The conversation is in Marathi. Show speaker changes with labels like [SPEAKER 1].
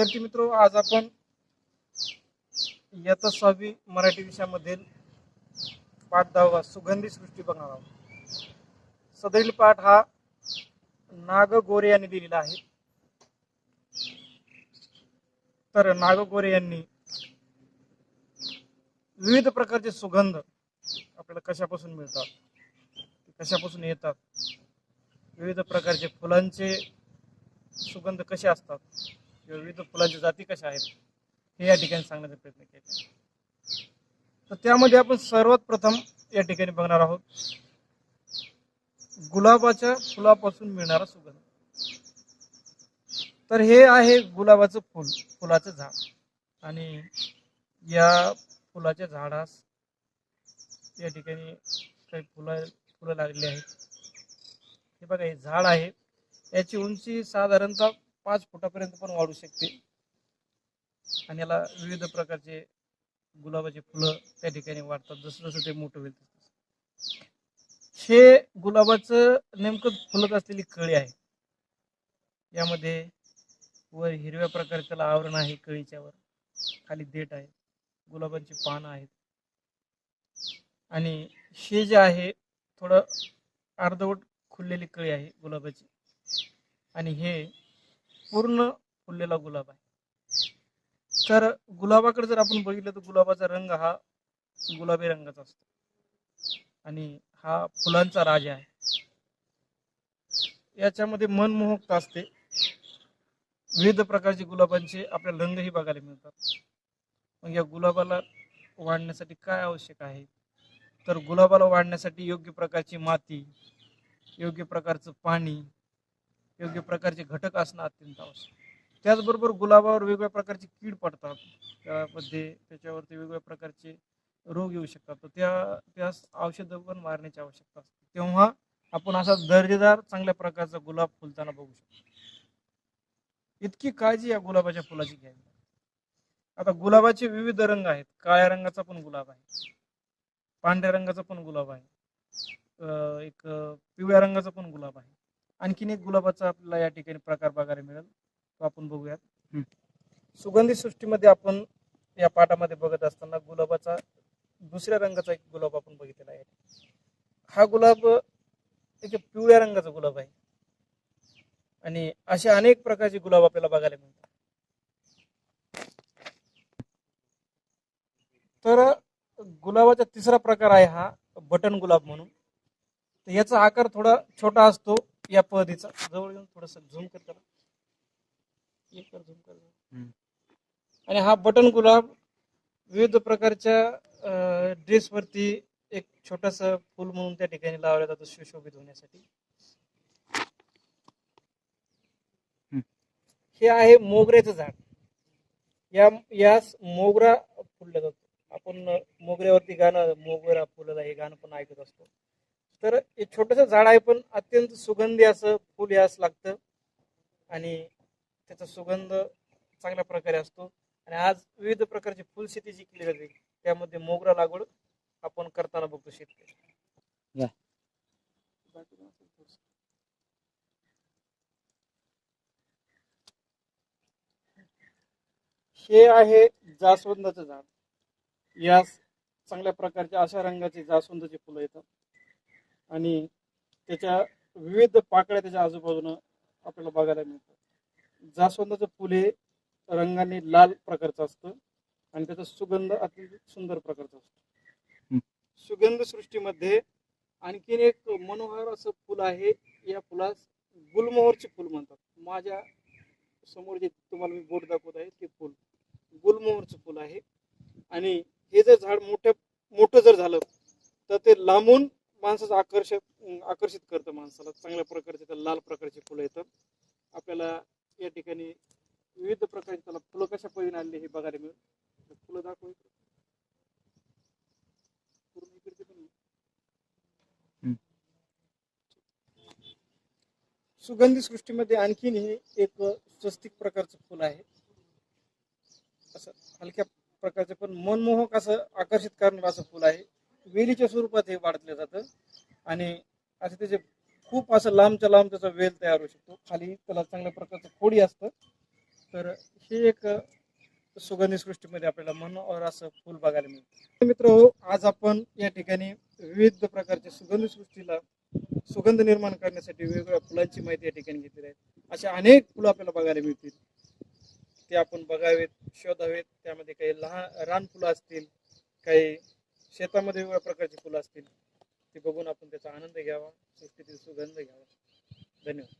[SPEAKER 1] विद्यार्थी मित्र आज आपण इयत्ता सहावी मराठी विषयामधील पाठ दहावा सुगंधी सृष्टी बघणार आहोत. सदैल पाठ हा नाग गोरे यांनी दिलेला आहे. तर नाग गोरे यांनी विविध प्रकारचे सुगंध आपल्याला कशापासून मिळतात? ते कशापासून येतात? विविध प्रकारचे फुलांचे सुगंध कसे असतात? किंवा विविध फुलांच्या जाती कशा आहेत हे या ठिकाणी सांगण्याचा प्रयत्न केला. तर त्यामध्ये आपण सर्वात प्रथम या ठिकाणी बघणार आहोत गुलाबाच्या फुलापासून मिळणारा सुगंध. तर हे आहे गुलाबाचं फुल फुलाचं झाड. आणि या फुलाच्या झाडास या ठिकाणी काही फुलं फुलं लागलेली आहेत. हे बघा हे झाड आहे. याची उंची साधारणतः पाच फुटापर्यंत पण वाढू शकते. आणि याला विविध प्रकारचे गुलाबाचे फुलं त्या ठिकाणी वाढतात. जसं जसं ते मोठं होईल हे गुलाबाचं नेमकं फुलत असलेली कळी आहे. यामध्ये वर हिरव्या प्रकारे त्याला आवरण आहे कळीच्या वर. खाली देठ आहे. गुलाबांची पानं आहेत. आणि हे जे आहे थोडं अर्धवट खुललेली कळी आहे गुलाबाची. आणि हे पूर्ण फुललेला गुलाब आहे. तर गुलाबाकडे जर आपण बघितलं तर गुलाबाचा रंग हा गुलाबी रंगाचा असतो. आणि हा फुलांचा राजा आहे. याच्यामध्ये मनमोहकता असते. विविध प्रकारचे गुलाबांचे आपल्याला रंगही बघायला मिळतात. मग या गुलाबाला वाढण्यासाठी काय आवश्यक आहे? तर गुलाबाला वाढण्यासाठी योग्य प्रकारची माती योग्य प्रकारचं पाणी योग्य प्रकारचे घटक असणं अत्यंत आवश्यक. त्याचबरोबर गुलाबावर वेगवेगळ्या प्रकारचे कीड पडतात. त्यामध्ये त्याच्यावरती वेगवेगळ्या प्रकारचे रोग येऊ शकतात. तर त्या त्यास औषधं पण मारण्याची आवश्यकता असते. तेव्हा आपण असा दर्जेदार चांगल्या प्रकारचा गुलाब फुलताना बघू शकतो. इतकी काळजी या गुलाबाच्या फुलाची घ्यावी. आता गुलाबाचे विविध रंग आहेत. काळ्या रंगाचा पण गुलाब आहे. पांढऱ्या रंगाचा पण गुलाब आहे. एक पिवळ्या रंगाचा पण गुलाब आहे. आणखीन एक गुलाबाचा आपल्याला या ठिकाणी प्रकार बघायला मिळेल. तो आपण बघूयात. सुगंधी सृष्टीमध्ये आपण या पाठामध्ये बघत असताना गुलाबाचा दुसऱ्या रंगाचा एक गुलाब आपण बघितलेला आहे. हा गुलाब एक पिवळ्या रंगाचा गुलाब आहे. आणि असे अनेक प्रकारचे गुलाब आपल्याला बघायला मिळतात. तर गुलाबाचा तिसरा प्रकार आहे हा बटन गुलाब म्हणून. तर याचा आकार थोडा छोटा असतो. या पद्धतीचा जवळ येऊन थोडस झूम कर त्याला. कर झूम कर. आणि हा बटन गुलाब विविध प्रकारच्या ड्रेसवरती एक छोटस फुल म्हणून त्या ठिकाणी लावलं जातं सुशोभित होण्यासाठी. हे आहे मोगऱ्याचं झाड. या यास मोगरा फुलला जातो. आपण मोगऱ्यावरती गाणं मोगरा फुलला हे गाणं पण ऐकत असतो. तर हे छोटस झाड आहे पण अत्यंत सुगंधी असं फुल यास लागतं. आणि त्याचा सुगंध चांगल्या प्रकारे असतो. आणि आज विविध प्रकारची फुलशेती जी केली जाते त्यामध्ये मोगरा लागवड आपण करताना बघतो शेतकरी.
[SPEAKER 2] या.
[SPEAKER 1] हे आहे जास्वंदाचं झाड. यास चांगल्या प्रकारच्या अशा रंगाची जास्वंदाची फुलं येतात. आणि त्याच्या विविध पाकळ्या त्याच्या आजूबाजूनं आपल्याला बघायला मिळतात. जास्वंदाचं फुल हे रंगाने लाल प्रकारचं असतं आणि त्याचा सुगंध अतिशय सुंदर प्रकारचा असतो. सुगंध सृष्टीमध्ये आणखीन एक मनोहर असं फुल आहे या फुलास गुलमोहरचे फुल म्हणतात. माझ्यासमोर जे तुम्हाला मी बोट दाखवत आहे ते फुल गुलमोहरचं फुल आहे. आणि हे जर झाड मोठ्या मोठं जर झालं तर ते लांबून माणसाचं आकर्षक आकर्षित करतं माणसाला. चांगल्या प्रकारचे त्याला लाल प्रकारचे फुलं येतात आपल्याला या ठिकाणी विविध प्रकारचे त्याला फुलं कशा पद्धतीने आलेली हे बघायला मिळेल. फुलं दाखव. पूर्ण इकडचे पण. सुगंधी सृष्टीमध्ये आणखीन हे एक स्वस्तिक प्रकारचं फुल आहे. असं हलक्या प्रकारचं पण मनमोहक असं आकर्षित करणारं असं फुल आहे. वेलीच्या स्वरूपात हे वाढतलं जातं. आणि असं त्याचे खूप असं लांबच्या लांब त्याचा वेल तयार होऊ शकतो. खाली त्याला चांगल्या प्रकारचं खोडी असतं. तर हे एक सुगंधी सृष्टीमध्ये आपल्याला मनोहर असं फुल बघायला मिळतं. मित्र आज आपण या ठिकाणी विविध प्रकारच्या सुगंधी सृष्टीला सुगंध निर्माण करण्यासाठी वेगवेगळ्या फुलांची माहिती या ठिकाणी घेतलेली आहे. अशा अनेक फुलं आपल्याला बघायला मिळतील. ते आपण बघावेत शोधावेत. त्यामध्ये काही लहान रान फुलं असतील काही शेतामध्ये वेगवेगळ्या प्रकारची फुलं असतील ती बघून आपण त्याचा आनंद घ्यावा सृष्टीतील सुगंध घ्यावा. धन्यवाद.